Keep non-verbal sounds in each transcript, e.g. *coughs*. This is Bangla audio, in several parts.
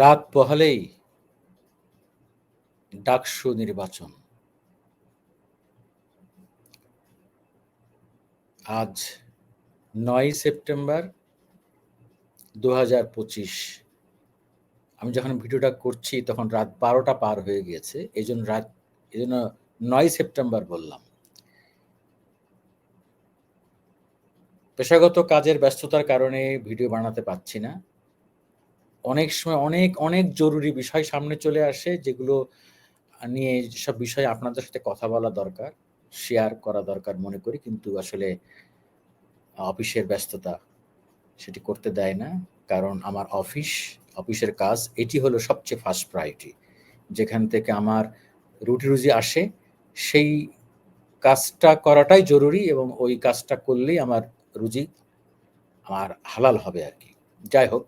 রাত পোহালেই ডাকসু নির্বাচন। আজ নয় সেপ্টেম্বর দু হাজার পঁচিশ। আমি যখন ভিডিওটা করছি তখন রাত বারোটা পার হয়ে গিয়েছে এই জন্য রাত এই জন্য নয় সেপ্টেম্বর বললাম। পেশাগত কাজের ব্যস্ততার কারণে ভিডিও বানাতে পারছি না। অনেক সময় অনেক অনেক জরুরি বিষয় সামনে চলে আসে যেগুলো নিয়ে যেসব বিষয়ে আপনাদের সাথে কথা বলা দরকার শেয়ার করা দরকার মনে করি। কিন্তু আসলে অফিসের ব্যস্ততা সেটি করতে দেয় না। কারণ আমার অফিস, অফিসের কাজ, এটি হলো সবচেয়ে ফার্স্ট প্রায়োরিটি যেখান থেকে আমার রুটি রুজি আসে, সেই কাজটা করাটাই জরুরি এবং ওই কাজটা করলেই আমার রুজি আমার হালাল হবে আর কি। যাই হোক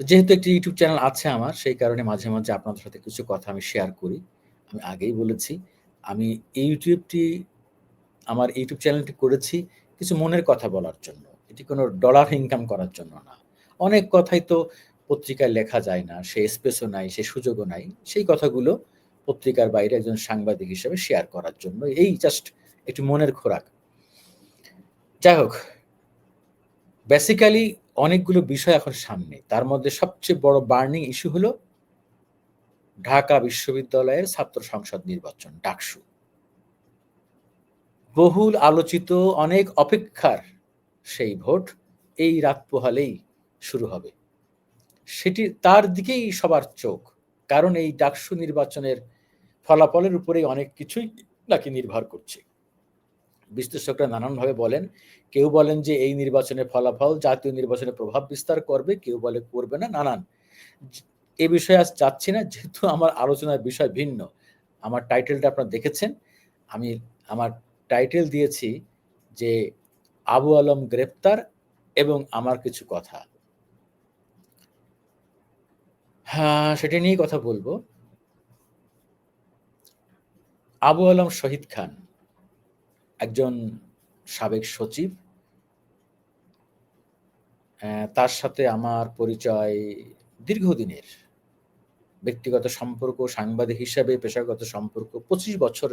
তো যেহেতু একটি ইউটিউব চ্যানেল আছে আমার, সেই কারণে মাঝে মাঝে আপনাদের সাথে কিছু কথা আমি শেয়ার করি। আমি আগেই বলেছি, আমি ইউটিউবটি, আমার ইউটিউব চ্যানেলটি করেছি কিছু মনের কথা বলার জন্য। এটি কোনো ডলার ইনকাম করার জন্য না। অনেক কথাই তো পত্রিকায় লেখা যায় না, সে স্পেসও নাই, সে সুযোগও নাই। সেই কথাগুলো পত্রিকার বাইরে একজন সাংবাদিক হিসেবে শেয়ার করার জন্য। এই জাস্ট একটি মনের খোরাক। যাই হোক বেসিক্যালি অনেকগুলো বিষয় এখন সামনে। তার মধ্যে সবচেয়ে বড় বার্নিং ইস্যু হলো ঢাকা বিশ্ববিদ্যালয়ের ছাত্র সংসদ নির্বাচন, ডাকসু। বহুল আলোচিত অনেক অপেক্ষার সেই ভোট এই রাত পোহালেই শুরু হবে। সেটি তার দিকেই সবার চোখ, কারণ এই ডাকসু নির্বাচনের ফলাফলের উপরেই অনেক কিছুই নাকি নির্ভর করছে। বিশ্লেষকরা নানানভাবে বলেন, কেউ বলেন যে এই নির্বাচনের ফলাফল জাতীয় নির্বাচনে প্রভাব বিস্তার করবে, কেউ বলে করবে না, নানান। এ বিষয়ে আজ চাচ্ছি না, যেহেতু আমার আলোচনার বিষয় ভিন্ন। আমার টাইটেলটা আপনারা দেখেছেন। আমি আমার টাইটেল দিয়েছি যে আবু আলম গ্রেপ্তার এবং আমার কিছু কথা। হ্যাঁ সেটা নিয়েই কথা বলব। আবু আলম শহীদ খান। একজন সাবেক সচিব তার সাথে আমার পরিচয় দীর্ঘদিনের। ব্যক্তিগত সম্পর্ক, সাংবাদিক হিসাবে পেশাগত সম্পর্ক পঁচিশ বছর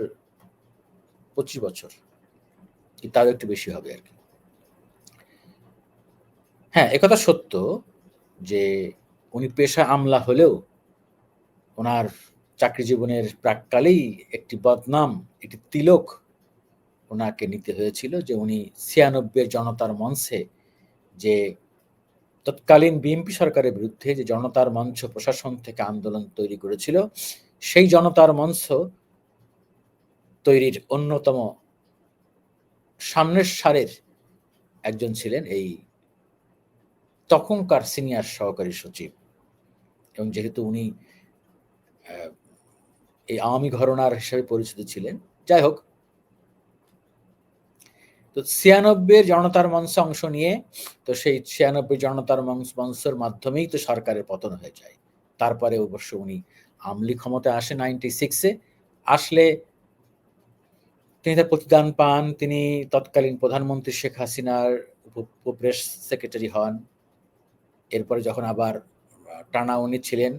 পঁচিশ বছর। তাও একটু বেশি হবে আর কি। হ্যাঁ একথা সত্য যে উনি পেশা আমলা হলেও ওনার চাকরি জীবনের প্রাককালেই একটি বদনাম, একটি তিলক ওনাকে নিতে হয়েছিল যে উনি ছিয়ানব্বই জনতার মঞ্চে যে তৎকালীন বিএনপি সরকারের বিরুদ্ধে যে জনতার মঞ্চ প্রশাসন থেকে আন্দোলন তৈরি করেছিল, সেই জনতার মঞ্চ তৈরির অন্যতম সামনের সারের একজন ছিলেন এই তখনকার সিনিয়র সহকারী সচিব। এবং যেহেতু উনি এই আওয়ামী ঘরনার হিসেবে পরিচিত ছিলেন, যাই হোক তো ছিয়ানব্বই জনতার মঞ্চে অংশ নিয়ে, তো সেই ছিয়ানব্বই জনতার মঞ্চ, মঞ্চের মাধ্যমেই তো সরকারের পতন হয়ে যায়। তারপরে অবশ্য উনি আমলি ক্ষমতায় আসে নাইনটি সিক্সে আসলে তিনি তার প্রতিদান পান, তিনি তৎকালীন প্রধানমন্ত্রী শেখ হাসিনার প্রেস সেক্রেটারি হন। এরপরে যখন আবার টানা উনি ছিলেন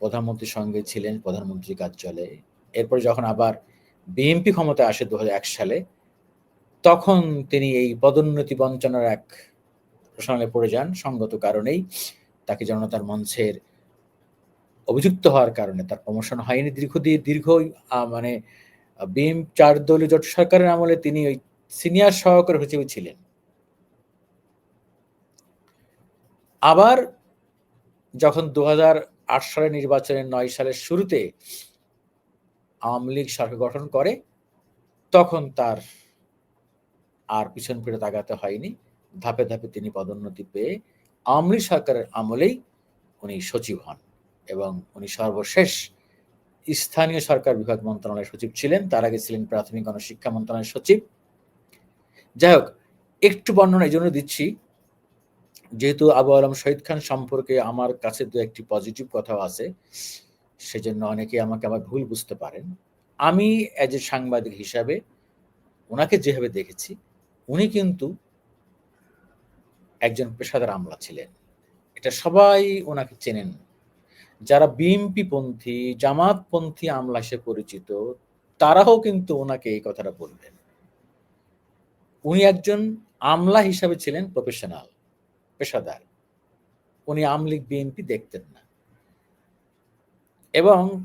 প্রধানমন্ত্রীর সঙ্গে ছিলেন প্রধানমন্ত্রী কার্যালয়ে এরপরে যখন আবার বিএনপি ক্ষমতায় আসে দু হাজার এক সালে তখন তিনি এই পদোন্নতি বঞ্চনার এক প্রশ্নে পড়ে যান। সঙ্গত কারণেই তাকে জনতার মঞ্চের অভিযুক্ত হওয়ার কারণে তার প্রমোশন হয়নি দীর্ঘদিন, দীর্ঘ মানে বিএম চার দলীয় জোট সরকারের আমলে তিনি ওই সিনিয়র সহকারী হিসেবে ছিলেন। আবার যখন দু সালের নির্বাচনের নয় সালের শুরুতে আওয়ামী লীগ সরকার গঠন করে, তখন তার আর পিছন ফিরে তাকাতে হয়নি। ধাপে ধাপে তিনি পদোন্নতি পেয়ে আমলি সরকারের আমলেই উনি সচিব হন এবং উনি সর্বশেষ স্থানীয় সরকার বিভাগ মন্ত্রণালয়ের সচিব ছিলেন। তার আগে ছিলেন প্রাথমিক গণশিক্ষা মন্ত্রণালয়ের সচিব। যাই হোক, একটু বর্ণনা এই জন্য দিচ্ছি, যেহেতু আবু আলম শহীদ খান সম্পর্কে আমার কাছে দু একটি পজিটিভ কথাও আছে, সেজন্য অনেকে আমাকে আবার ভুল বুঝতে পারেন। আমি এজ এ সাংবাদিক হিসাবে ওনাকে যেভাবে দেখেছি উনি কিন্তু একজন পেশাদার আমলা ছিলেন। এটা সবাই ওনাকে চেনেন। যারা বিএমপি পন্থী জামাতপন্থী আমলা হিসেবে পরিচিত, তারাও কিন্তু ওনাকে এই কথাটা বলবেন। উনি একজন আমলা হিসাবে ছিলেন প্রফেশনাল, পেশাদার। উনি আমলিগ বিএনপি দেখতেন না। এবং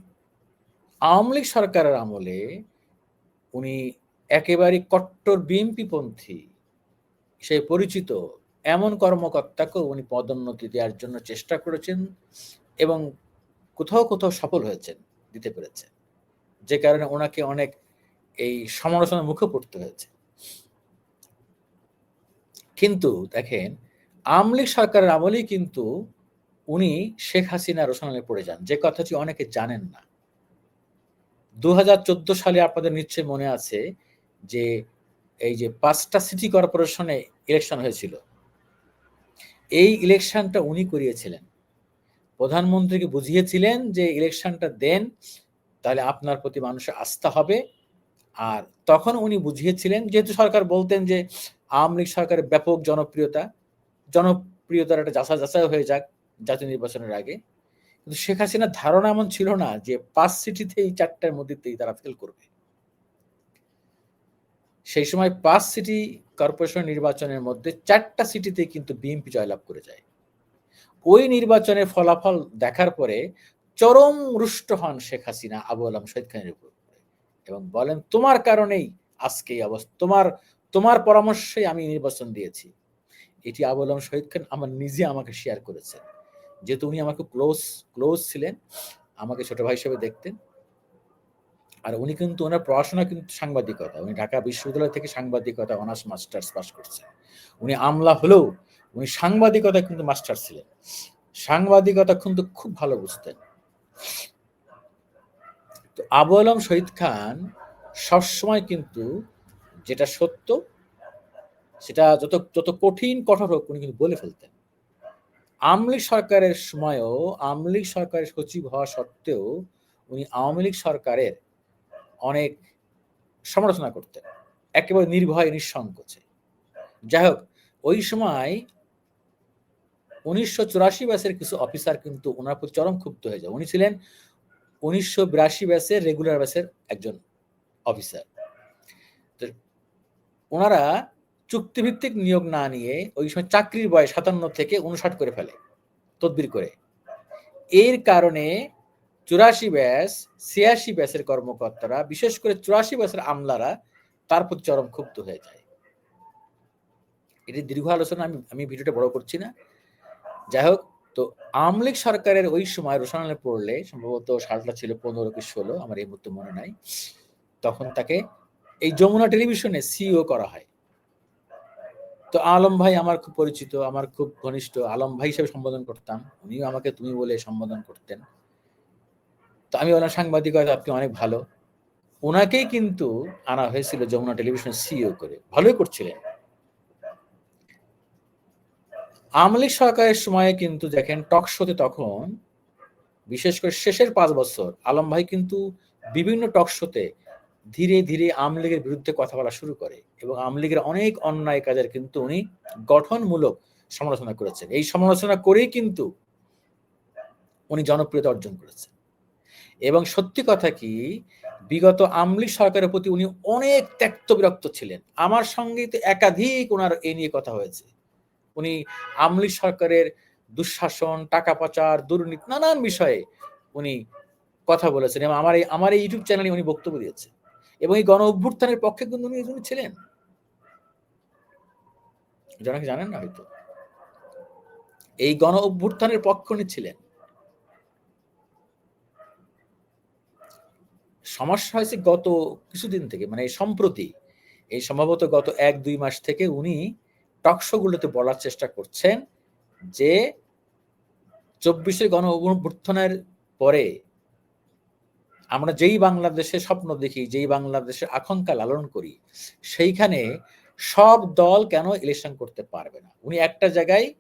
আওয়ামী লীগ সরকারের আমলে উনি একেবারে কট্টর বিএনপি পন্থী সে পরিচিত এমন কর্মকর্তাকেও উনি পদোন্নতি দেওয়ার জন্য চেষ্টা করেছেন এবং কোথাও কোথাও সফল হয়েছেন, দিতে পেরেছেন। যে কারণে ওনাকে অনেক এই সমালোচনার মুখে পড়তে হয়েছে। কিন্তু দেখেন আমলিগ সরকারের আমলেই কিন্তু উনি শেখ হাসিনা রোশনালে পড়ে যান। যে কথাটি অনেকে জানেন না। দু হাজার চোদ্দ সালে আপনাদের নিশ্চয় মনে আছে যে এই যে পাঁচটা সিটি কর্পোরেশনে ইলেকশন হয়েছিল, এই ইলেকশনটা উনি করিয়েছিলেন। প্রধানমন্ত্রীকে বুঝিয়েছিলেন যে ইলেকশনটা দেন, তাহলে আপনার প্রতি মানুষের আস্থা হবে। আর তখন উনি বুঝিয়েছিলেন, যেহেতু সরকার বলতেন যে আওয়ামী লীগ সরকারের ব্যাপক জনপ্রিয়তা, জনপ্রিয়তার একটা যাচা যাচাই হয়ে যাক জাতীয় নির্বাচনের আগে। কিন্তু শেখ হাসিনার ধারণা এমন ছিল না যে পাঁচ সিটিতে এই চারটার মধ্যেই তারা ফেল করবে। সেই সময় পাঁচ সিটি কর্পোরেশন নির্বাচনের মধ্যে চারটা সিটিতে কিন্তু বিএনপি জয়লাভ করে যায়। ওই নির্বাচনের ফলাফল দেখার পরে চরম রুষ্ট হন শেখ হাসিনা, আবু আলম শহীদ খানের উপর। এবং বলেন, তোমার কারণেই আজকে এই অবস্থা, তোমার তোমার পরামর্শে আমি নির্বাচন দিয়েছি। এটি আবু আলম শহীদ খান আমার নিজে আমাকে শেয়ার করেছেন। যেহেতু উনি আমাকে ক্লোজ ক্লোজ ছিলেন, আমাকে ছোট ভাই হিসেবে দেখতেন আর উনি কিন্তু ওনার পড়াশোনা কিন্তু সাংবাদিকতা। উনি ঢাকা বিশ্ববিদ্যালয় থেকে সাংবাদিকতা অনার্স মাস্টার্স পাস করছেন। উনি আমলা হলেও উনি সাংবাদিকতা কিন্তু মাস্টার ছিলেন। সাংবাদিকতা কিন্তু খুব ভালো বুঝতেন। তো আবু আলম শহীদ খান সবসময় কিন্তু যেটা সত্য, সেটা যত যত কঠিন, কঠোর হোক উনি কিন্তু বলে ফেলতেন। আমলিগ সরকারের সময়ও আমলিগ সরকারের সচিব হওয়া সত্ত্বেও উনি আওয়ামী লীগ সরকারের অনেক সমালোচনা করতেন। একেবারে নির্ভয়, নিঃসংকোচে। যাই হোক ওই সময় উনিশশো চুরাশি ব্যাসের কিছু অফিসার কিন্তু ওনার প্রতি চরম ক্ষুব্ধ হয়ে যায়। উনি ছিলেন উনিশশো বিরাশি ব্যাসের রেগুলার ব্যাসের একজন অফিসার। ওনারা চুক্তিভিত্তিক নিয়োগ না নিয়ে ওই সময় চাকরির বয়স সাতান্ন থেকে উনষাট করে ফেলে, তদবির করে। এর কারণে চুরাশি ব্যাস, ছিয়াশি ব্যাসের কর্মকর্তারা, বিশেষ করে চুরাশি ব্যাসের আমলারা, তার প্রতি চরম ক্ষুব্ধ হয়ে যায়। এটি দীর্ঘ আলোচনা, আমি আমি ভিডিওটা বড় করছি না। যাই হোক, তো আওয়ামী লীগ সরকারের ওই সময় রোশনালে পড়লে, সম্ভবত সালটা ছিল পনেরো কি ষোলো, আমার এই মুহূর্তে মনে নাই, তখন তাকে এই যমুনা টেলিভিশনে সিও করা হয়। তো আলম ভাই আমার খুব পরিচিত, আমার খুব ঘনিষ্ঠ, আলম ভাই হিসেবে সম্বোধন করতাম। উনিও আমাকে তুমি বলে সম্বোধন করতেন। তো আমি বললাম সাংবাদিকতা আপনি অনেক ভালো। ওনাকেই কিন্তু আনা হয়েছিল যমুনা টেলিভিশন সিইও করে। ভালোই করছিলেন। আমলিক সরকারের সময়ে কিন্তু দেখেন টক শোতে তখন, বিশেষ করে শেষের পাঁচ বছর, আলম ভাই কিন্তু বিভিন্ন টক শোতে ধীরে ধীরে আমলিগের বিরুদ্ধে কথা বলা শুরু করে এবং আমলিগের অনেক অন্যায় কাজের কিন্তু উনি গঠনমূলক সমালোচনা করেছেন। এই সমালোচনা করেই কিন্তু উনি জনপ্রিয়তা অর্জন করেছেন। এবং সত্যি কথা কি, বিগত আমলি সরকারের প্রতি উনি অনেক ত্যক্ত বিরক্ত ছিলেন। আমার সঙ্গে তো একাধিক ওনার এ নিয়ে কথা হয়েছে। উনি আমলি সরকারের দুঃশাসন, টাকা পাচার, দুর্নীতি, নানান বিষয়ে উনি কথা বলেছেন এবং আমার এই আমার এই ইউটিউব চ্যানেলে উনি বক্তব্য দিয়েছে এবং এই গণ অভ্যুত্থানের পক্ষে কিন্তু উনি উনি ছিলেন, জনকে জানেন না হয়তো। এই গণ অভ্যুত্থানের পক্ষ উনি ছিলেন। সমস্যা হয়েছে গত কিছুদিন থেকে মানে সম্প্রতি, এই সম্ভবত গত এক, দুই মাস থেকে উনি টকশোগুলোতে বলার চেষ্টা করছেন যে চব্বিশে গণ অভ্যুত্থানের পরে আমরা যেই বাংলাদেশের স্বপ্ন দেখি, যেই বাংলাদেশের আকাঙ্ক্ষা লালন করি, সেইখানে সব দল কেন ইলেকশন করতে পারবে না? উনি একটা জায়গায়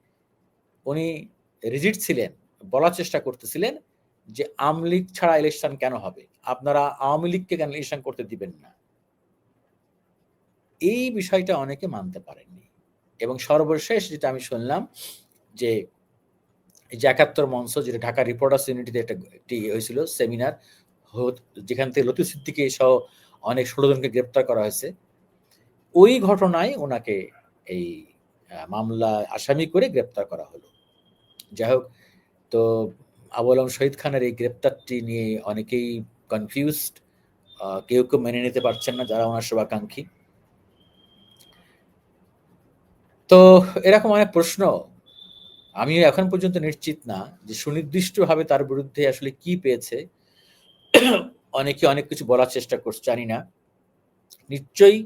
উনি রিজিট ছিলেন, বলার চেষ্টা করতেছিলেন যে আওয়ামী লীগ ছাড়া ইলেকশন কেন হবে? আপনারা আওয়ামী লীগকে কেন ইলেকশন করতে দিবেন না? এই বিষয়টা অনেকে মানতে পারেননি। এবং সর্বশেষ যেটা আমি শুনলাম, যে যে একাত্তর মঞ্চ, যেটা ঢাকা রিপোর্টার্স ইউনিটিতে একটা একটি হয়েছিল সেমিনার যেখান থেকে লতিফ সিদ্দিকি সহ অনেক ষোলো জনকে গ্রেপ্তার করা হয়েছে। ওই ঘটনায় ওনাকে এই মামলা আসামি করে গ্রেপ্তার করা হলো। যাই হোক, তো আবু আলম শহীদ খানের এই গ্রেপ্তারটি নিয়ে অনেকেই কনফিউজড কেউ কেউ মেনে নিতে পারছেন না যারা ওনার শুভাকাঙ্ক্ষী। তো এরকম অনেক প্রশ্ন। আমি এখন পর্যন্ত নিশ্চিত না যে সুনির্দিষ্টভাবে তার বিরুদ্ধে আসলে কি পেয়েছে। অনেকে অনেক কিছু বলার চেষ্টা করছে, জানি না। নিশ্চয়ই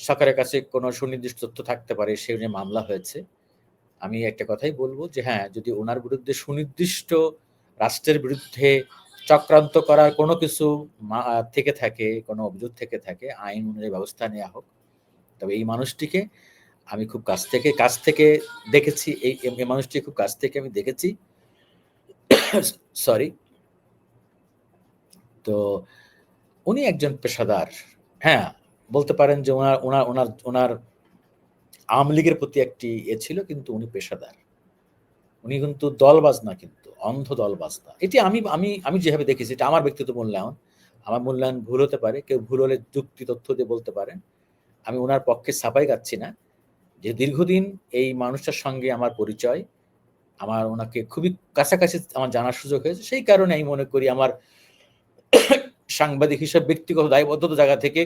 সরকারের কাছে কোনো সুনির্দিষ্ট তথ্য থাকতে পারে সে নিয়ে মামলা হয়েছে। আমি একটা কথাই বলব যে হ্যাঁ যদি ওনার বিরুদ্ধে সুনির্দিষ্ট রাষ্ট্রের বিরুদ্ধে চক্রান্ত করার কোনো কিছু থেকে থাকে, কোনো অভিযোগ থেকে থাকে, আইন অনুযায়ী ব্যবস্থা নেওয়া হোক। তবে এই মানুষটিকে আমি খুব কাছ থেকে কাছ থেকে দেখেছি এই এই মানুষটি খুব কাছ থেকে আমি দেখেছি। সরি। তো উনি একজন পেশাদার। হ্যাঁ বলতে পারেন যে ওনার ওনার ওনার ওনার আওয়ামী লীগের প্রতি একটি এ ছিল, কিন্তু উনি পেশাদার। উনি কিন্তু দলবাজ না কিন্তু। অন্ধ দলবাজ না এটি আমি আমি আমি যেভাবে দেখেছি, এটা আমার ব্যক্তিগত মূল্যায়ন। আমার মূল্যায়ন ভুল হতে পারে, কেউ ভুল হলে যুক্তি, তথ্য দিয়ে বলতে পারেন। আমি ওনার পক্ষে সাফাই গাচ্ছি না। যে দীর্ঘদিন এই মানুষটার সঙ্গে আমার পরিচয়, আমার ওনাকে খুবই কাছাকাছি আমার জানার সুযোগ হয়েছে, সেই কারণে আমি মনে করি আমার *coughs* সাংবাদিক হিসাবে ব্যক্তিগত দায়বদ্ধতা জায়গা থেকে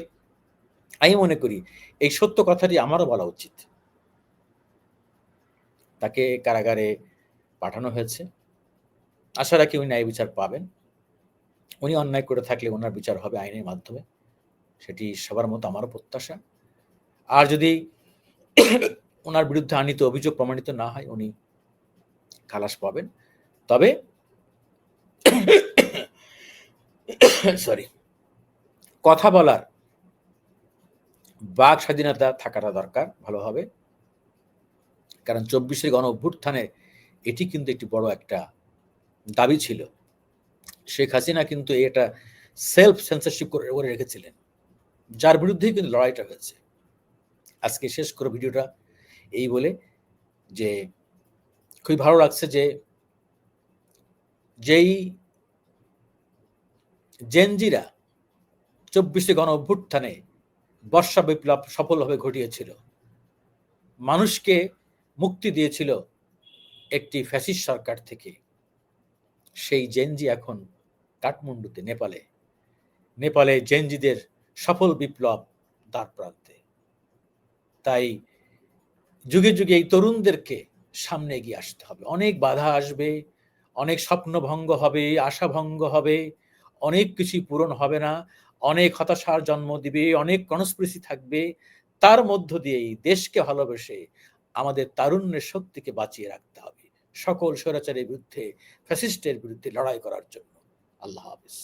আমি মনে করি এই সত্য কথাটি আমারও বলা উচিত। তাকে কারাগারে পাঠানো হয়েছে। আশা রাখি উনি ন্যায় বিচার পাবেন। উনি অন্যায় করে থাকলে ওনার বিচার হবে আইনের মাধ্যমে। সেটি সবার মতো আমারও প্রত্যাশা। আর যদি *coughs* ওনার বিরুদ্ধে আনিত অভিযোগ প্রমাণিত না হয়, উনি খালাস পাবেন। তবে *coughs* সরি কথা বলার বাক স্বাধীনতা থাকাটা দরকার ভালোভাবে কারণ চব্বিশের গণ অভ্যুত্থানে এটি কিন্তু একটি বড় একটা দাবি ছিল। শেখ হাসিনা কিন্তু এটা সেলফ সেন্সারশিপ করে করে রেখেছিলেন। যার বিরুদ্ধেই কিন্তু লড়াইটা হয়েছে। আজকে শেষ করে ভিডিওটা এই বলে যে, খুবই ভালো লাগছে যে, যেই জেনজিরা চব্বিশে গণ অভ্যুত্থানে বর্ষা বিপ্লব সফলভাবে ঘটিয়েছিল। মানুষকে মুক্তি দিয়েছিল একটি ফ্যাসিস্ট সরকার থেকে। সেই জেনজি এখন কাঠমান্ডুতে, নেপালে। নেপালে জেনজিদের সফল বিপ্লব দ্বার প্রান্তে। তাই যুগে যুগে এই তরুণদেরকে সামনে এগিয়ে আসতে হবে। অনেক বাধা আসবে, অনেক স্বপ্ন ভঙ্গ হবে, আশা ভঙ্গ হবে, অনেক কিছুই পূরণ হবে না, অনেক হতাশার জন্ম দিবে, অনেক কনস্পিরেসি থাকবে। তার মধ্য দিয়েই দেশকে ভালোবেসে আমাদের তারুণ্যের শক্তিকে বাঁচিয়ে রাখতে হবে। সকল স্বৈরাচারের বিরুদ্ধে ফ্যাসিস্টের বিরুদ্ধে লড়াই করার জন্য। আল্লাহ হাফিজ।